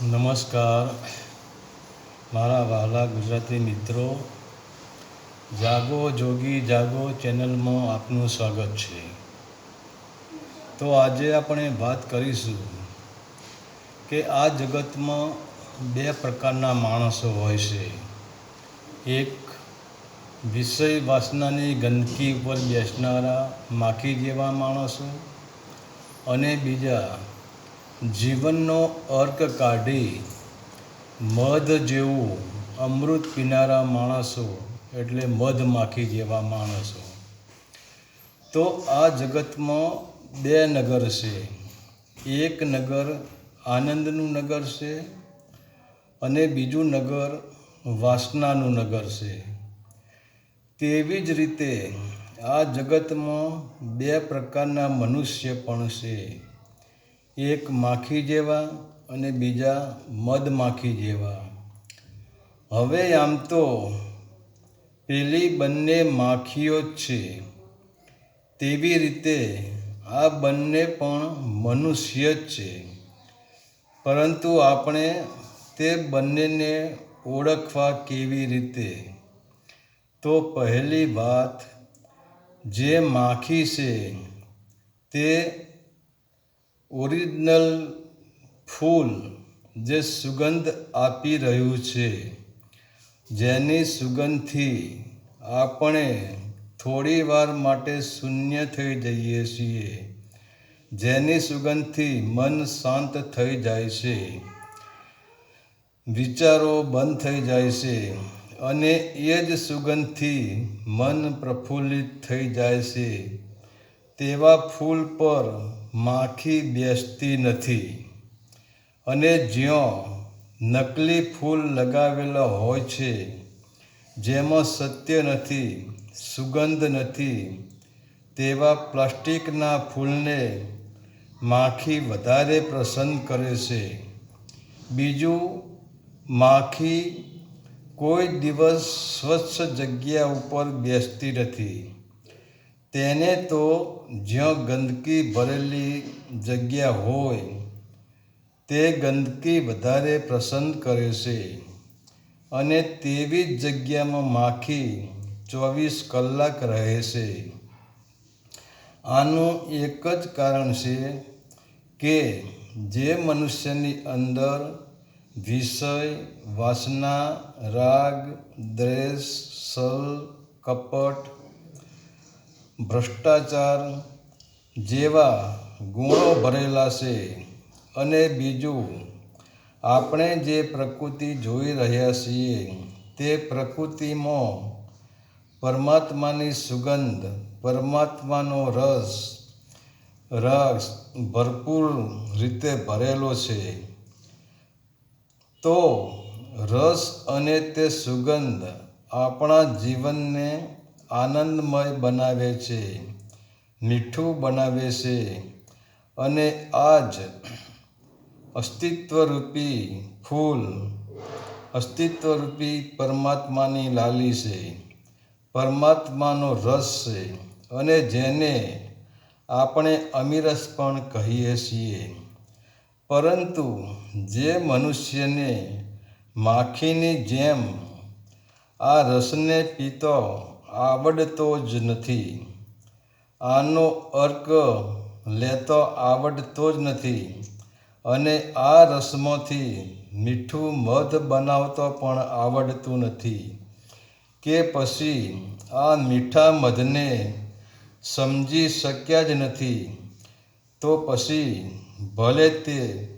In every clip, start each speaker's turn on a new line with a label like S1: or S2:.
S1: નમસ્કાર. મારા વહાલા ગુજરાતી મિત્રો, જાગો જોગી, જાગો ચેનલમાં આપનું સ્વાગત છે. તો આજે આપણે વાત કરીશું કે આ જગતમાં બે પ્રકારના માણસો હોય છે. એક વિષય વાસનાની ગંદકી ઉપર બેસનારા માખી જેવા માણસો અને બીજા જીવનનો અર્ક કાઢી મધ જેવું અમૃત પીનારા માણસો એટલે મધમાખી જેવા માણસો. તો આ જગતમાં બે નગર છે. એક નગર આનંદનું નગર છે અને બીજું નગર વાસનાનું નગર છે. તેવી જ રીતે આ જગતમાં બે પ્રકારના મનુષ્ય પણ છે. એક માખી જેવા અને બીજા મધમાખી જેવા. હવે આમ તો પેલી બંને માખીઓ જ છે. તેવી રીતે આ બંને પણ મનુષ્ય જ છે. પરંતુ આપણે તે બંનેને ઓળખવા કેવી રીતે? તો પહેલી વાત, જે માખી છે તે ઓરિજિનલ ફૂલ જે સુગંધ આપી રહ્યું છે, જેની સુગંધથી આપણે થોડી વાર માટે શૂન્ય થઈ જઈએ છીએ, જેની સુગંધથી મન શાંત થઈ જાય છે, વિચારો બંધ થઈ જાય છે અને એ જ સુગંધથી મન પ્રફુલ્લિત થઈ જાય છે. તેવા ફૂલ પર માખી બેસતી નથી. અને જ્યાં નકલી ફૂલ લગાવેલા હોય છે, જેમાં સત્ય નથી, સુગંધ નથી, તેવા પ્લાસ્ટિકના ફૂલને માખી વધારે પસંદ કરે છે. બીજું, માખી કોઈ દિવસ સ્વચ્છ જગ્યા ઉપર બેસતી નથી. તેને તો જ્યાં ગંદકી ભરેલી જગ્યા હોય, તે ગંદકી વધારે પસંદ કરે છે. અને તેવી જ જગ્યામાં માખી ચોવીસ કલાક રહે છે. આનું એક જ કારણ છે કે જે મનુષ્યની અંદર વિષય, વાસના, રાગ, દ્વેષ સલ કપટ ભ્રષ્ટાચાર જેવા ગુણો ભરેલા છે અને બીજું, આપણે જે પ્રકૃતિ જોઈ રહ્યા છીએ તે પ્રકૃતિમાં પરમાત્માની સુગંધ, પરમાત્માનો રસ રસ ભરપૂર રીતે ભરેલો છે. તો રસ અને તે સુગંધ આપણા જીવનને આનંદમય બનાવે છે, મીઠું બનાવે છે અને આ જ અસ્તિત્વરૂપી ફૂલ, અસ્તિત્વરૂપી પરમાત્માની લાલી છે. પરમાત્માનો રસ છે અને જેને આપણે અમીરસ પણ કહીએ છીએ. પરંતુ જે મનુષ્યને માખીની જેમ આ રસને પીતો આવડતો જ નથી. આનો અર્ક લેતો આવડતો જ નથી. અને આ રસમાંથી મીઠું મધ બનાવતો પણ આવડતું નથી. કે પછી આ મીઠા મધને સમજી શક્યા જ નથી. તો પછી ભલે તે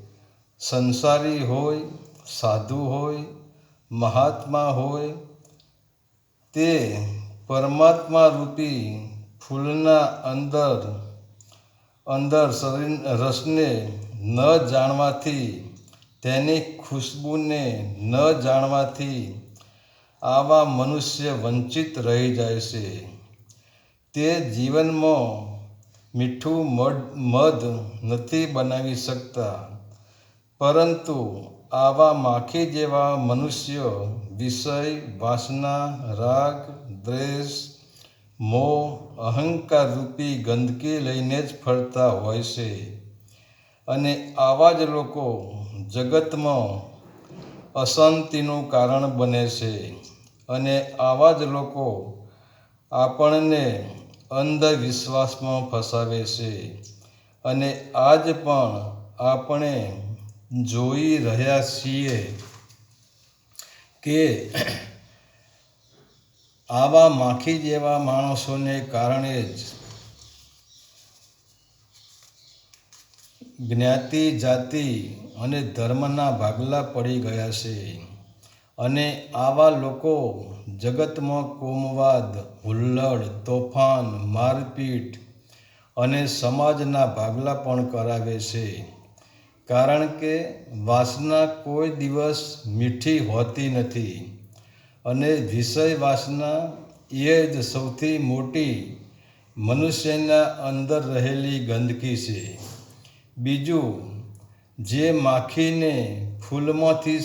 S1: સંસારી હોય, સાધુ હોય, મહાત્મા હોય, તે પરમાત્મા રૂપી ફૂલના અંદર અંદર શરીર રસને ન જાણવાથી, તેની ખુશ્બુને ન જાણવાથી આવા મનુષ્ય વંચિત રહી જાય છે. તે જીવનમાં મીઠું મધ મધ નથી બનાવી શકતા, પરંતુ આવા માખી જેવા મનુષ્યો વિષય, વાસના, રાગ દ્વેષ મોહ, અહંકાર રૂપી ગંદકી લઈને જ ફરતા હોય છે. અને આવા જ લોકો જગતમાં અશાંતિનું કારણ બને છે. અને આવા જ લોકો આપણને અંધવિશ્વાસમાં ફસાવે છે. અને આજ પણ આપણે જોઈ રહ્યા છીએ કે આવા માખી જેવા માણસોને કારણે જ જ્ઞાતિ, જાતિ અને ધર્મના ભાગલા પડી ગયા છે. અને આવા લોકો જગતમાં કોમવાદ, હુલ્લડ, તોફાન, મારપીટ અને સમાજના ભાગલા પણ કરાવે છે. કારણ કે વાસના કોઈ દિવસ મીઠી હોતી નથી. અને વિષય વાસના એ જ સૌથી મોટી મનુષ્યના અંદર રહેલી ગંદકી છે. બીજું, જે માખીને ફૂલમાંથી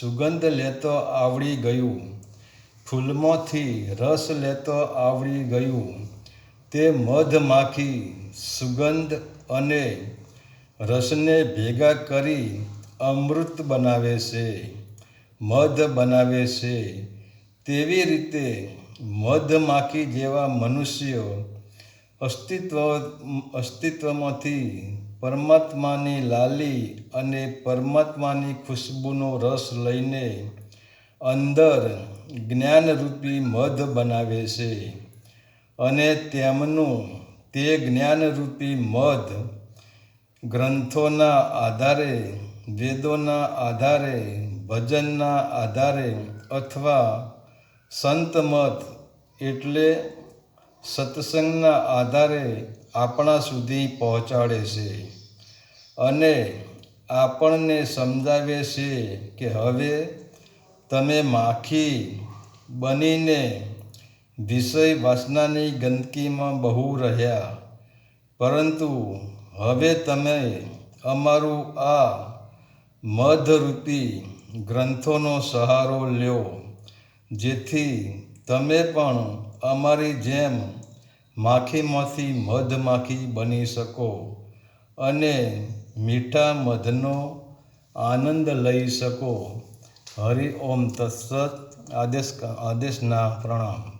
S1: સુગંધ લેતો આવડી ગયું, ફૂલમાંથી રસ લેતો આવડી ગયું, તે મધમાખી સુગંધ અને રસને ભેગા કરી અમૃત બનાવે છે. મધ બનાવે છે. તેવી રીતે મધમાખી જેવા મનુષ્યો અસ્તિત્વ, અસ્તિત્વમાંથી પરમાત્માની લાલી અને પરમાત્માની ખુશ્બુનો રસ લઈને અંદર જ્ઞાનરૂપી મધ બનાવે છે. અને તેમનું તે જ્ઞાનરૂપી મધ ગ્રંથોના આધારે, વેદોના આધારે ભજનના આધારે અથવા સંતમત એટલે સત્સંગના આધારે આપણા સુધી પહોંચાડે છે. અને આપણને સમજાવે છે કે હવે તમે માખી બનીને વિષય વાસનાની ગંદકીમાં બહુ રહ્યા. પરંતુ હવે તમે અમારું આ મધરૂપી ગ્રંથોનો સહારો લ્યો, જેથી તમે પણ અમારી જેમ માખીમાંથી મધમાખી બની શકો અને મીઠા મધનો આનંદ લઈ શકો. હરિ ઓમ તત્સત. આદેશ આદેશના પ્રણામ.